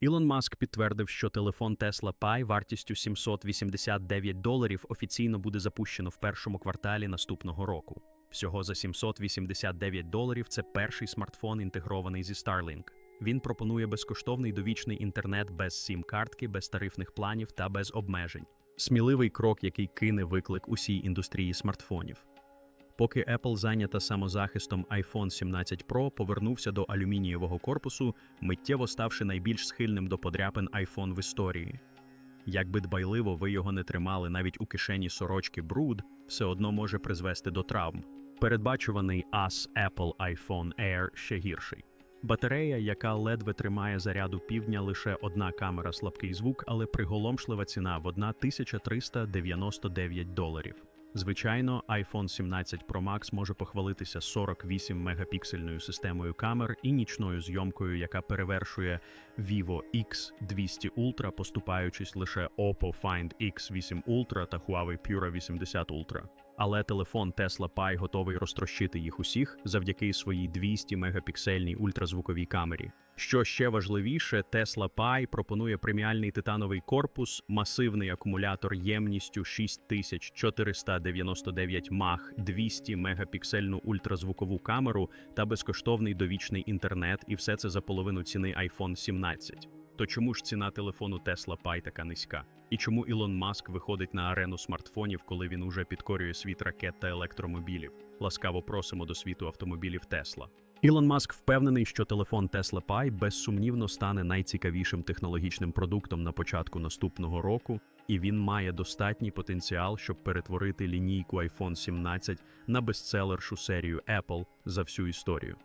Ілон Маск підтвердив, що телефон Tesla Pi вартістю 789 доларів офіційно буде запущено в першому кварталі наступного року. Всього за 789 доларів це перший смартфон, інтегрований зі Starlink. Він пропонує безкоштовний довічний інтернет без сім-картки, без тарифних планів та без обмежень. Сміливий крок, який кине виклик усій індустрії смартфонів. Поки Apple зайнята самозахистом iPhone 17 Pro повернувся до алюмінієвого корпусу, миттєво ставши найбільш схильним до подряпин iPhone в історії. Якби дбайливо ви його не тримали навіть у кишені сорочки бруд, все одно може призвести до травм. Передбачуваний AS Apple iPhone Air ще гірший. Батарея, яка ледве тримає заряду півдня, лише одна камера слабкий звук, але приголомшлива ціна в 1399 доларів. Звичайно, iPhone 17 Pro Max може похвалитися 48 мегапіксельною системою камер і нічною зйомкою, яка перевершує Vivo X200 Ultra, поступаючись лише Oppo Find X8 Ultra та Huawei Pura 80 Ultra. Але телефон Tesla Pi готовий розтрощити їх усіх завдяки своїй 200 мегапіксельній ультразвуковій камері. Що ще важливіше, Tesla Pi пропонує преміальний титановий корпус, масивний акумулятор ємністю 6499 мах, 200 мегапіксельну ультразвукову камеру та безкоштовний довічний інтернет, і все це за половину ціни iPhone 17. То чому ж ціна телефону Tesla Pi така низька? І чому Ілон Маск виходить на арену смартфонів, коли він уже підкорює світ ракет та електромобілів? Ласкаво просимо до світу автомобілів Tesla. Ілон Маск впевнений, що телефон Tesla Pi безсумнівно стане найцікавішим технологічним продуктом на початку наступного року, і він має достатній потенціал, щоб перетворити лінійку iPhone 17 на бестселершу серію Apple за всю історію.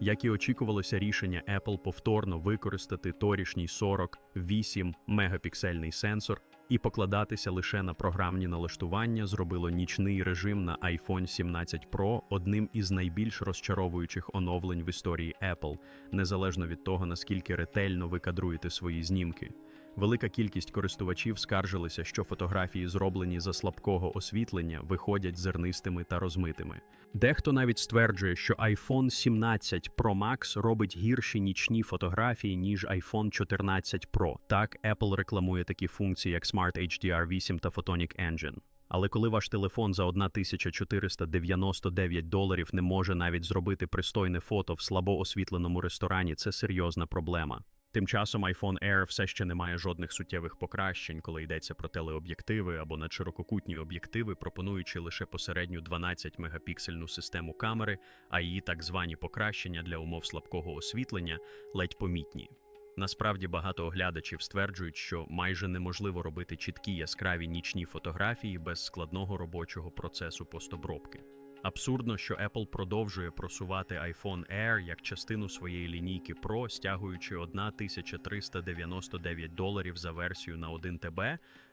Як і очікувалося рішення Apple повторно використати торішній 48 мегапіксельний сенсор і покладатися лише на програмні налаштування, зробило нічний режим на iPhone 17 Pro одним із найбільш розчаровуючих оновлень в історії Apple, незалежно від того, наскільки ретельно ви кадруєте свої знімки. Велика кількість користувачів скаржилися, що фотографії, зроблені за слабкого освітлення, виходять зернистими та розмитими. Дехто навіть стверджує, що iPhone 17 Pro Max робить гірші нічні фотографії, ніж iPhone 14 Pro. Так, Apple рекламує такі функції, як Smart HDR 8 та Photonic Engine. Але коли ваш телефон за 1499 доларів не може навіть зробити пристойне фото в слабо освітленому ресторані, це серйозна проблема. Тим часом iPhone Air все ще не має жодних суттєвих покращень, коли йдеться про телеоб'єктиви або надширококутні об'єктиви, пропонуючи лише посередню 12 мегапіксельну систему камери, а її так звані покращення для умов слабкого освітлення ледь помітні. Насправді багато оглядачів стверджують, що майже неможливо робити чіткі яскраві нічні фотографії без складного робочого процесу постобробки. Абсурдно, що Apple продовжує просувати iPhone Air як частину своєї лінійки Pro, стягуючи 1399 доларів за версію на 1 ТБ,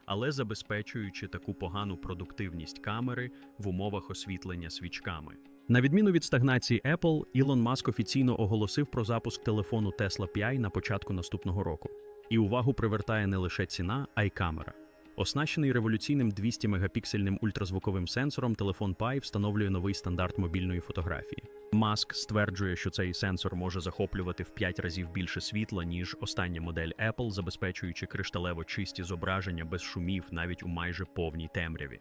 але забезпечуючи таку погану продуктивність камери в умовах освітлення свічками. На відміну від стагнації Apple, Ілон Маск офіційно оголосив про запуск телефону Tesla Pi на початку наступного року. І увагу привертає не лише ціна, а й камера. Оснащений революційним 200 мегапіксельним ультразвуковим сенсором, телефон Pi встановлює новий стандарт мобільної фотографії. Маск стверджує, що цей сенсор може захоплювати в 5 разів більше світла, ніж остання модель Apple, забезпечуючи кришталево чисті зображення без шумів навіть у майже повній темряві.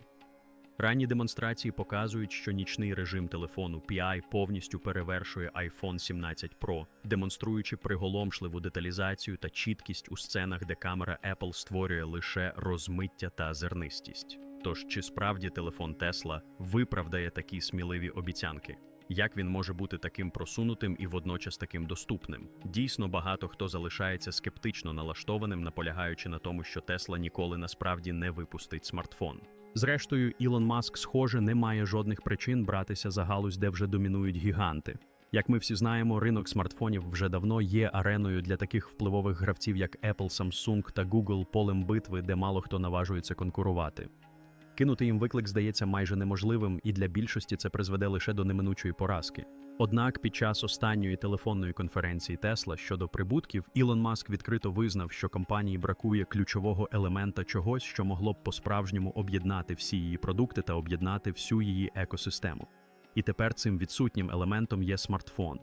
Ранні демонстрації показують, що нічний режим телефону PI повністю перевершує iPhone 17 Pro, демонструючи приголомшливу деталізацію та чіткість у сценах, де камера Apple створює лише розмиття та зернистість. Тож чи справді телефон Tesla виправдає такі сміливі обіцянки? Як він може бути таким просунутим і водночас таким доступним? Дійсно, багато хто залишається скептично налаштованим, наполягаючи на тому, що Tesla ніколи насправді не випустить смартфон. Зрештою, Ілон Маск, схоже, не має жодних причин братися за галузь, де вже домінують гіганти. Як ми всі знаємо, ринок смартфонів вже давно є ареною для таких впливових гравців, як Apple, Samsung та Google, полем битви, де мало хто наважується конкурувати. Кинути їм виклик здається майже неможливим, і для більшості це призведе лише до неминучої поразки. Однак під час останньої телефонної конференції Tesla щодо прибутків Ілон Маск відкрито визнав, що компанії бракує ключового елемента чогось, що могло б по-справжньому об'єднати всі її продукти та об'єднати всю її екосистему. І тепер цим відсутнім елементом є смартфон.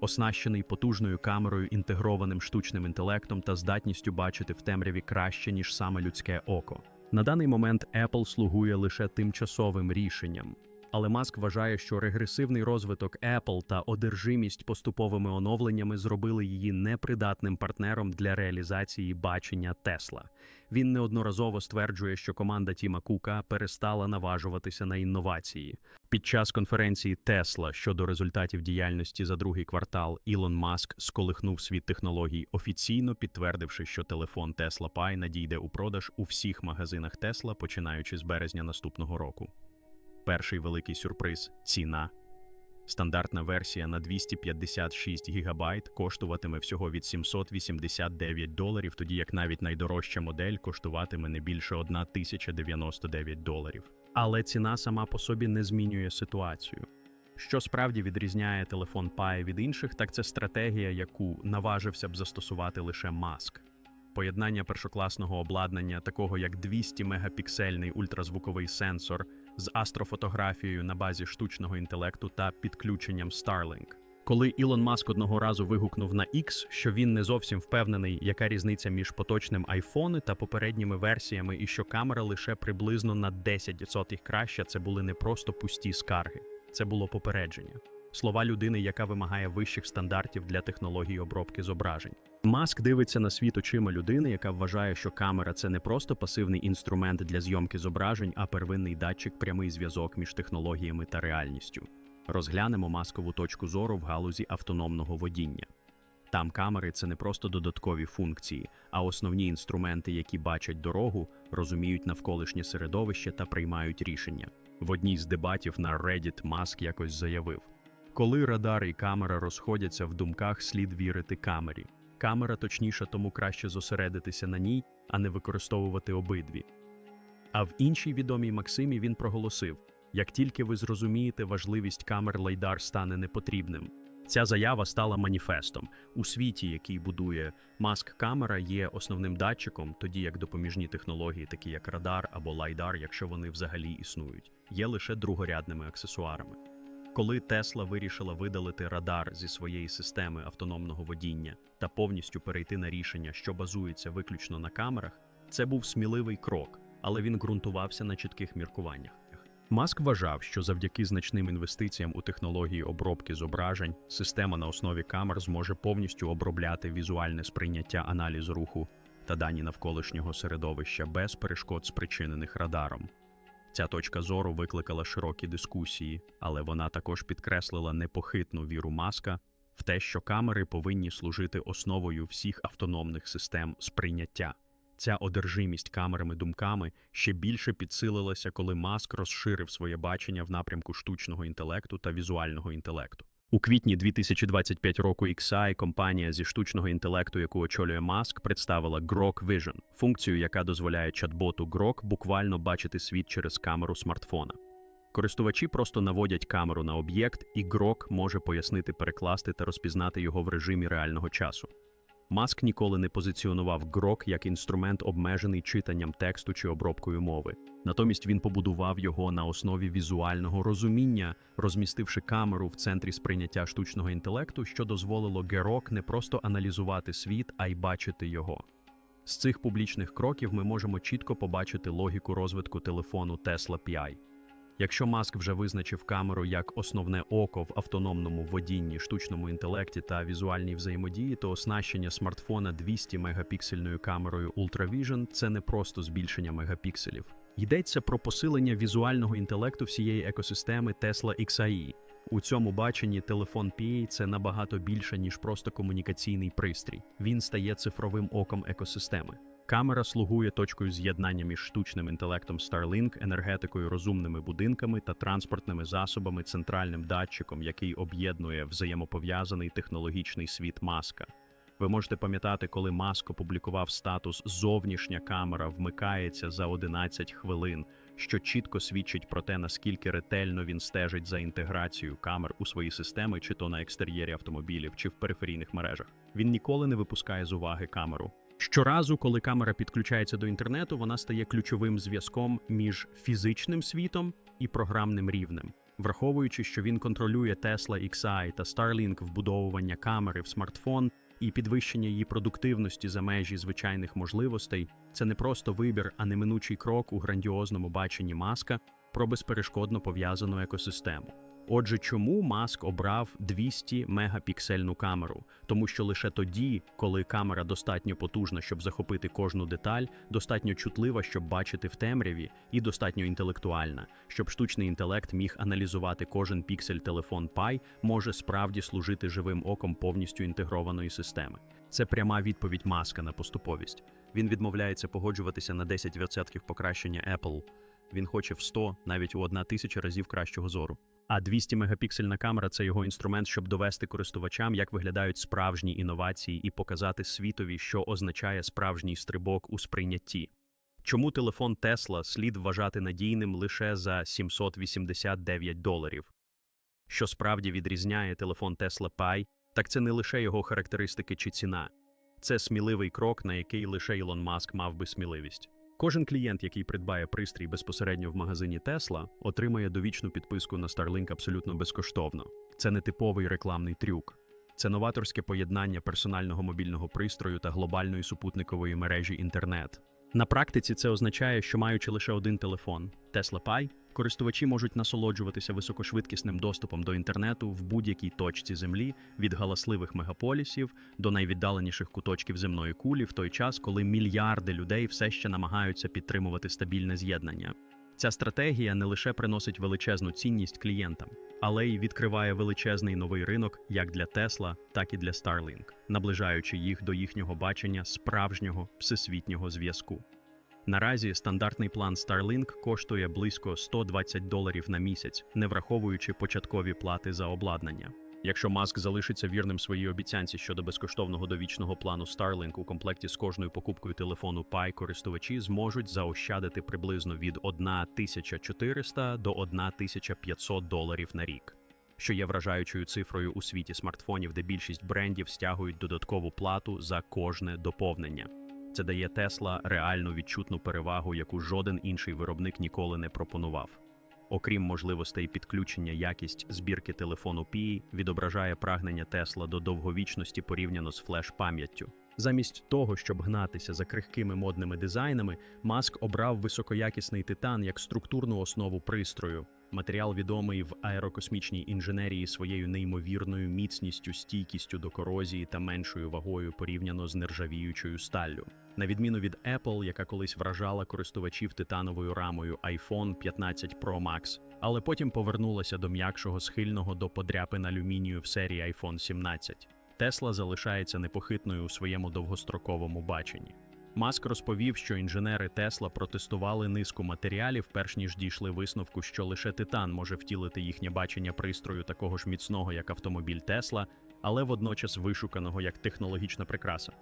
оснащений потужною камерою, інтегрованим штучним інтелектом та здатністю бачити в темряві краще, ніж саме людське око. На даний момент Apple слугує лише тимчасовим рішенням. Але Маск вважає, що регресивний розвиток Apple та одержимість поступовими оновленнями зробили її непридатним партнером для реалізації бачення Тесла. Він неодноразово стверджує, що команда Тіма Кука перестала наважуватися на інновації. Під час конференції Тесла щодо результатів діяльності за другий квартал Ілон Маск сколихнув світ технологій, офіційно підтвердивши, що телефон Tesla Pi надійде у продаж у всіх магазинах Тесла, починаючи з березня наступного року. Перший великий сюрприз ціна. Стандартна версія на 256 ГБ коштуватиме всього від 789 доларів, тоді як навіть найдорожча модель коштуватиме не більше 1099 доларів. Але ціна сама по собі не змінює ситуацію. Що справді відрізняє телефон Pi від інших, так це стратегія, яку наважився б застосувати лише Маск. Поєднання першокласного обладнання, такого як 200-мегапіксельний ультразвуковий сенсор з астрофотографією на базі штучного інтелекту та підключенням Starlink. Коли Ілон Маск одного разу вигукнув на X, що він не зовсім впевнений, яка різниця між поточним iPhone та попередніми версіями, і що камера лише приблизно на 10% краща, це були не просто пусті скарги, це було попередження. Слова людини, яка вимагає вищих стандартів для технологій обробки зображень. Маск дивиться на світ очима людини, яка вважає, що камера це не просто пасивний інструмент для зйомки зображень, а первинний датчик прямий зв'язок між технологіями та реальністю. Розглянемо маскову точку зору в галузі автономного водіння. Там камери це не просто додаткові функції, а основні інструменти, які бачать дорогу, розуміють навколишнє середовище та приймають рішення. В одній з дебатів на Reddit Маск якось заявив: коли радар і камера розходяться в думках, слід вірити камері. Камера точніша, тому краще зосередитися на ній, а не використовувати обидві. А в іншій відомій Максимі він проголосив: як тільки ви зрозумієте важливість камер, лайдар стане непотрібним. Ця заява стала маніфестом у світі, який будує маск камера, є основним датчиком, тоді як допоміжні технології, такі як радар або лайдар, якщо вони взагалі існують, є лише другорядними аксесуарами. Коли Тесла вирішила видалити радар зі своєї системи автономного водіння та повністю перейти на рішення, що базується виключно на камерах, це був сміливий крок, але він ґрунтувався на чітких міркуваннях. Маск вважав, що завдяки значним інвестиціям у технології обробки зображень система на основі камер зможе повністю обробляти візуальне сприйняття аналіз руху та дані навколишнього середовища без перешкод, спричинених радаром. Ця точка зору викликала широкі дискусії, але вона також підкреслила непохитну віру маска в те, що камери повинні служити основою всіх автономних систем сприйняття. Ця одержимість камерами-думками ще більше підсилилася, коли Маск розширив своє бачення в напрямку штучного інтелекту та візуального інтелекту. У квітні 2025 року XI, компанія зі штучного інтелекту, яку очолює Маск, представила Grok Vision – функцію, яка дозволяє чат-боту Grok буквально бачити світ через камеру смартфона. Користувачі просто наводять камеру на об'єкт, і Grok може пояснити, перекласти та розпізнати його в режимі реального часу. Маск ніколи не позиціонував Grok як інструмент, обмежений читанням тексту чи обробкою мови. Натомість він побудував його на основі візуального розуміння, розмістивши камеру в центрі сприйняття штучного інтелекту, що дозволило Grok не просто аналізувати світ, а й бачити його. З цих публічних кроків ми можемо чітко побачити логіку розвитку телефону Tesla Pi. Якщо Маск вже визначив камеру як основне око в автономному водінні, штучному інтелекті та візуальній взаємодії, то оснащення смартфона 200 мегапіксельною камерою UltraVision – це не просто збільшення мегапікселів. Йдеться про посилення візуального інтелекту всієї екосистеми Tesla XAI. У цьому баченні телефон PA – це набагато більше, ніж просто комунікаційний пристрій. Він стає цифровим оком екосистеми. Камера слугує точкою з'єднання між штучним інтелектом Starlink, енергетикою, розумними будинками та транспортними засобами, центральним датчиком, який об'єднує взаємопов'язаний технологічний світ маска. Ви можете пам'ятати, коли Маск опублікував статус Зовнішня камера вмикається за 11 хвилин, що чітко свідчить про те, наскільки ретельно він стежить за інтеграцією камер у свої системи, чи то на екстер'єрі автомобілів, чи в периферійних мережах. Він ніколи не випускає з уваги камеру. Щоразу, коли камера підключається до інтернету, вона стає ключовим зв'язком між фізичним світом і програмним рівнем. Враховуючи, що він контролює Tesla XI та Starlink вбудовування камери в смартфон і підвищення її продуктивності за межі звичайних можливостей, це не просто вибір, а неминучий крок у грандіозному баченні маска про безперешкодно пов'язану екосистему. Отже, чому Маск обрав 200 мегапіксельну камеру? Тому що лише тоді, коли камера достатньо потужна, щоб захопити кожну деталь, достатньо чутлива, щоб бачити в темряві, і достатньо інтелектуальна, щоб штучний інтелект міг аналізувати кожен піксель телефон Pi, може справді служити живим оком повністю інтегрованої системи. Це пряма відповідь Маска на поступовість. Він відмовляється погоджуватися на 10% покращення Apple. Він хоче в 100, навіть у 1000 разів кращого зору. А 200 мегапіксельна камера це його інструмент, щоб довести користувачам, як виглядають справжні інновації, і показати світові, що означає справжній стрибок у сприйнятті. Чому телефон Tesla слід вважати надійним лише за 789 доларів? Що справді відрізняє телефон Tesla Pi, так це не лише його характеристики чи ціна. Це сміливий крок, на який лише Ілон Маск мав би сміливість. Кожен клієнт, який придбає пристрій безпосередньо в магазині Tesla, отримає довічну підписку на Starlink абсолютно безкоштовно. Це не типовий рекламний трюк. Це новаторське поєднання персонального мобільного пристрою та глобальної супутникової мережі інтернет. На практиці це означає, що маючи лише один телефон Tesla Pi, користувачі можуть насолоджуватися високошвидкісним доступом до інтернету в будь-якій точці землі від галасливих мегаполісів до найвіддаленіших куточків земної кулі в той час, коли мільярди людей все ще намагаються підтримувати стабільне з'єднання. Ця стратегія не лише приносить величезну цінність клієнтам, але й відкриває величезний новий ринок як для Tesla, так і для Starlink, наближаючи їх до їхнього бачення справжнього всесвітнього зв'язку. Наразі стандартний план Starlink коштує близько 120 доларів на місяць, не враховуючи початкові плати за обладнання. Якщо Маск залишиться вірним своїй обіцянці щодо безкоштовного довічного плану Starlink у комплекті з кожною покупкою телефону Pi, користувачі зможуть заощадити приблизно від 1400 до 1500 доларів на рік, що є вражаючою цифрою у світі смартфонів, де більшість брендів стягують додаткову плату за кожне доповнення. Це дає Тесла реальну відчутну перевагу, яку жоден інший виробник ніколи не пропонував. Окрім можливостей підключення, якість збірки телефону Pi відображає прагнення Тесла до довговічності порівняно з флеш-пам'яттю. Замість того, щоб гнатися за крихкими модними дизайнами, Маск обрав високоякісний титан як структурну основу пристрою. Матеріал відомий в аерокосмічній інженерії своєю неймовірною міцністю, стійкістю до корозії та меншою вагою порівняно з нержавіючою сталлю. На відміну від Apple, яка колись вражала користувачів титановою рамою iPhone 15 Pro Max, але потім повернулася до м'якшого схильного до подряпин алюмінію в серії iPhone 17. Tesla залишається непохитною у своєму довгостроковому баченні. Маск розповів, що інженери Тесла протестували низку матеріалів, перш ніж дійшли висновку, що лише титан може втілити їхнє бачення пристрою такого ж міцного, як автомобіль Тесла, але водночас вишуканого як технологічна прикраса.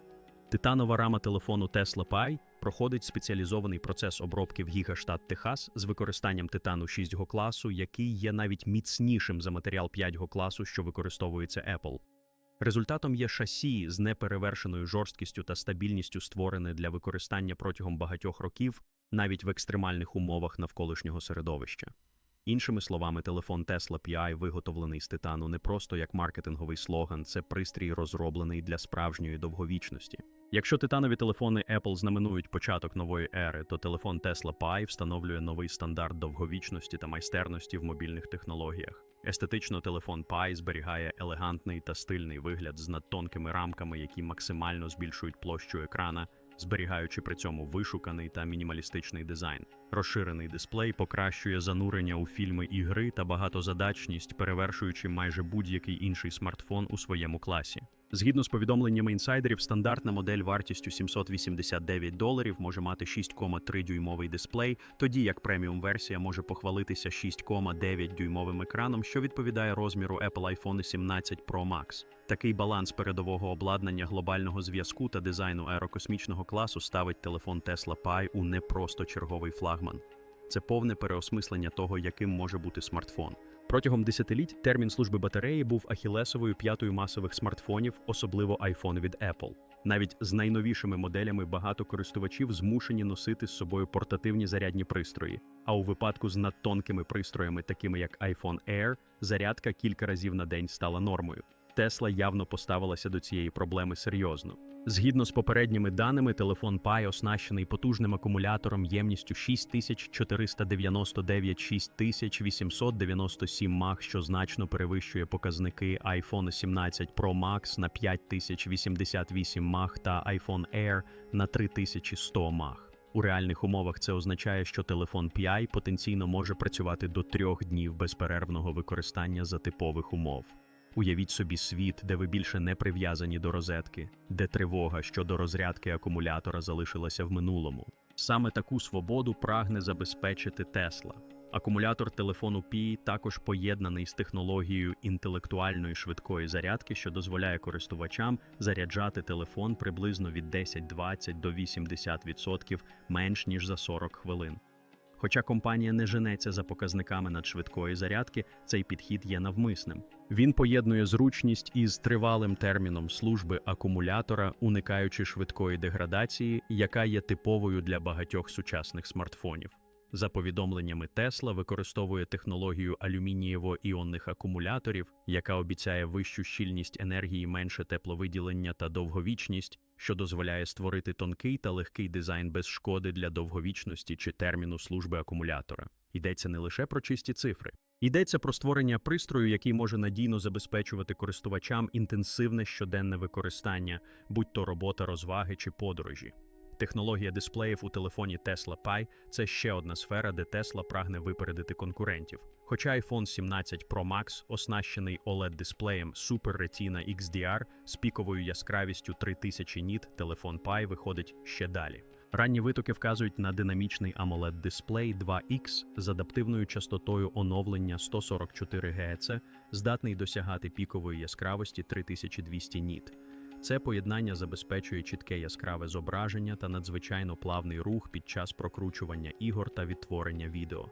Титанова рама телефону Tesla Pi проходить спеціалізований процес обробки в Гігаштат Техас з використанням титану 6 класу, який є навіть міцнішим за матеріал 5 класу, що використовується Apple. Результатом є шасі з неперевершеною жорсткістю та стабільністю, створене для використання протягом багатьох років, навіть в екстремальних умовах навколишнього середовища. Іншими словами, телефон Tesla Pi, виготовлений з титану, не просто як маркетинговий слоган, це пристрій, розроблений для справжньої довговічності. Якщо титанові телефони Apple знаменують початок нової ери, то телефон Tesla Pi встановлює новий стандарт довговічності та майстерності в мобільних технологіях. Естетично телефон Pi зберігає елегантний та стильний вигляд з надтонкими рамками, які максимально збільшують площу екрана, зберігаючи при цьому вишуканий та мінімалістичний дизайн. Розширений дисплей покращує занурення у фільми і гри та багатозадачність, перевершуючи майже будь-який інший смартфон у своєму класі. Згідно з повідомленнями інсайдерів, стандартна модель вартістю 789 доларів може мати 6,3 дюймовий дисплей, тоді як преміум версія може похвалитися 6,9 дюймовим екраном, що відповідає розміру Apple iPhone 17 Pro Max. Такий баланс передового обладнання глобального зв'язку та дизайну аерокосмічного класу ставить телефон Tesla Pi у не просто черговий флагман. Це повне переосмислення того, яким може бути смартфон. Протягом десятиліть термін служби батареї був ахілесовою п'ятою масових смартфонів, особливо iPhone від Apple. Навіть з найновішими моделями багато користувачів змушені носити з собою портативні зарядні пристрої. А у випадку з надтонкими пристроями, такими як iPhone Air, зарядка кілька разів на день стала нормою. Тесла явно поставилася до цієї проблеми серйозно. Згідно з попередніми даними, телефон Pi оснащений потужним акумулятором ємністю 6499 6897 мах, що значно перевищує показники iPhone 17 Pro Max на 5088 мах та iPhone Air на 3100 мах. У реальних умовах це означає, що телефон PI потенційно може працювати до трьох днів безперервного використання за типових умов. Уявіть собі світ, де ви більше не прив'язані до розетки, де тривога щодо розрядки акумулятора залишилася в минулому. Саме таку свободу прагне забезпечити Тесла. Акумулятор телефону Pi також поєднаний з технологією інтелектуальної швидкої зарядки, що дозволяє користувачам заряджати телефон приблизно від 10-20 до 80% менш ніж за 40 хвилин. Хоча компанія не женеться за показниками надшвидкої зарядки, цей підхід є навмисним. Він поєднує зручність із тривалим терміном служби акумулятора, уникаючи швидкої деградації, яка є типовою для багатьох сучасних смартфонів. За повідомленнями Tesla використовує технологію алюмінієво-іонних акумуляторів, яка обіцяє вищу щільність енергії, менше тепловиділення та довговічність, що дозволяє створити тонкий та легкий дизайн без шкоди для довговічності чи терміну служби акумулятора. Йдеться не лише про чисті цифри. Йдеться про створення пристрою, який може надійно забезпечувати користувачам інтенсивне щоденне використання, будь то робота, розваги чи подорожі. Технологія дисплеїв у телефоні Tesla Pi – це ще одна сфера, де Tesla прагне випередити конкурентів. Хоча iPhone 17 Pro Max оснащений OLED-дисплеєм Super Retina XDR з піковою яскравістю 3000 ніт, телефон Pi виходить ще далі. Ранні витоки вказують на динамічний AMOLED-дисплей 2X з адаптивною частотою оновлення 144 Гц, здатний досягати пікової яскравості 3200 ніт. Це поєднання забезпечує чітке яскраве зображення та надзвичайно плавний рух під час прокручування ігор та відтворення відео.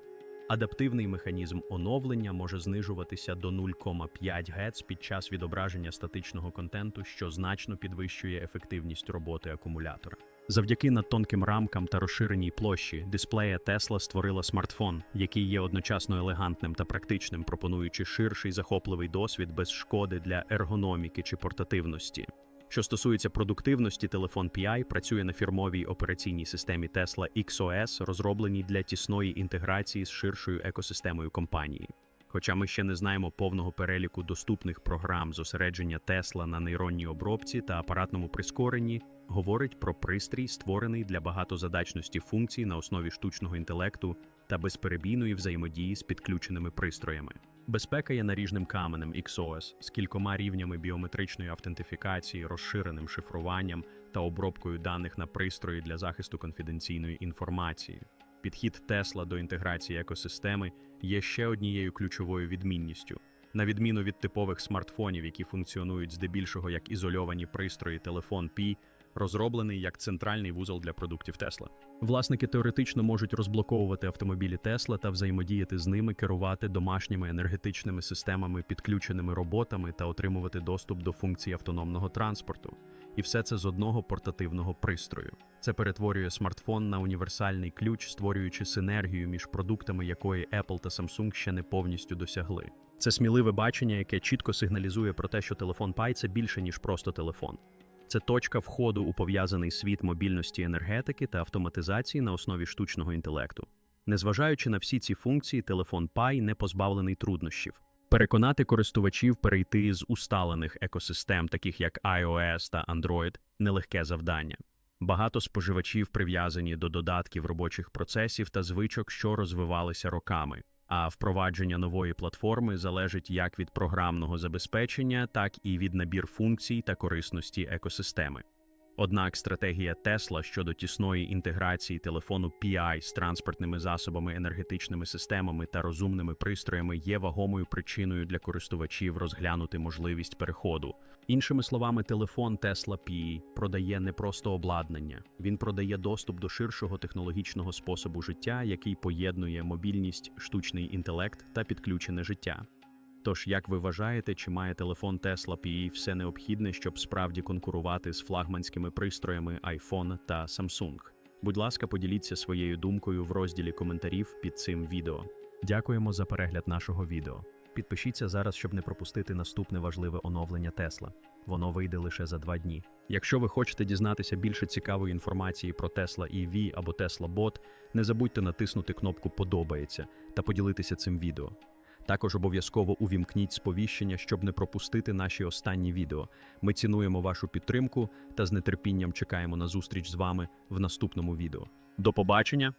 Адаптивний механізм оновлення може знижуватися до 0,5 Гц під час відображення статичного контенту, що значно підвищує ефективність роботи акумулятора. Завдяки надтонким рамкам та розширеній площі дисплея Tesla створила смартфон, який є одночасно елегантним та практичним, пропонуючи ширший захопливий досвід без шкоди для ергономіки чи портативності. Що стосується продуктивності, телефон PI працює на фірмовій операційній системі Tesla XOS, розробленій для тісної інтеграції з ширшою екосистемою компанії. Хоча ми ще не знаємо повного переліку доступних програм зосередження Tesla на нейронній обробці та апаратному прискоренні, говорить про пристрій, створений для багатозадачності функцій на основі штучного інтелекту та безперебійної взаємодії з підключеними пристроями. Безпека є наріжним каменем XOS з кількома рівнями біометричної автентифікації, розширеним шифруванням та обробкою даних на пристрої для захисту конфіденційної інформації. Підхід Tesla до інтеграції екосистеми є ще однією ключовою відмінністю. На відміну від типових смартфонів, які функціонують здебільшого як ізольовані пристрої, телефон Pi розроблений як центральний вузол для продуктів Tesla. Власники теоретично можуть розблоковувати автомобілі Tesla та взаємодіяти з ними, керувати домашніми енергетичними системами, підключеними роботами та отримувати доступ до функцій автономного транспорту. І все це з одного портативного пристрою. Це перетворює смартфон на універсальний ключ, створюючи синергію між продуктами, якої Apple та Samsung ще не повністю досягли. Це сміливе бачення, яке чітко сигналізує про те, що телефон Pi – це більше ніж просто телефон. Це точка входу у пов'язаний світ мобільності енергетики та автоматизації на основі штучного інтелекту. Незважаючи на всі ці функції, телефон Pi не позбавлений труднощів. Переконати користувачів перейти з усталених екосистем, таких як iOS та Android, нелегке завдання. Багато споживачів прив'язані до додатків робочих процесів та звичок, що розвивалися роками. А впровадження нової платформи залежить як від програмного забезпечення, так і від набір функцій та корисності екосистеми. Однак стратегія Tesla щодо тісної інтеграції телефону PI з транспортними засобами, енергетичними системами та розумними пристроями є вагомою причиною для користувачів розглянути можливість переходу. Іншими словами, телефон Tesla Pi продає не просто обладнання, він продає доступ до ширшого технологічного способу життя, який поєднує мобільність, штучний інтелект та підключене життя. Тож, як ви вважаєте, чи має телефон Tesla PE все необхідне, щоб справді конкурувати з флагманськими пристроями iPhone та Samsung? Будь ласка, поділіться своєю думкою в розділі коментарів під цим відео. Дякуємо за перегляд нашого відео. Підпишіться зараз, щоб не пропустити наступне важливе оновлення Tesla. Воно вийде лише за два дні. Якщо ви хочете дізнатися більше цікавої інформації про Tesla EV або Tesla Bot, не забудьте натиснути кнопку Подобається та поділитися цим відео. Також обов'язково увімкніть сповіщення, щоб не пропустити наші останні відео. Ми цінуємо вашу підтримку та з нетерпінням чекаємо на зустріч з вами в наступному відео. До побачення!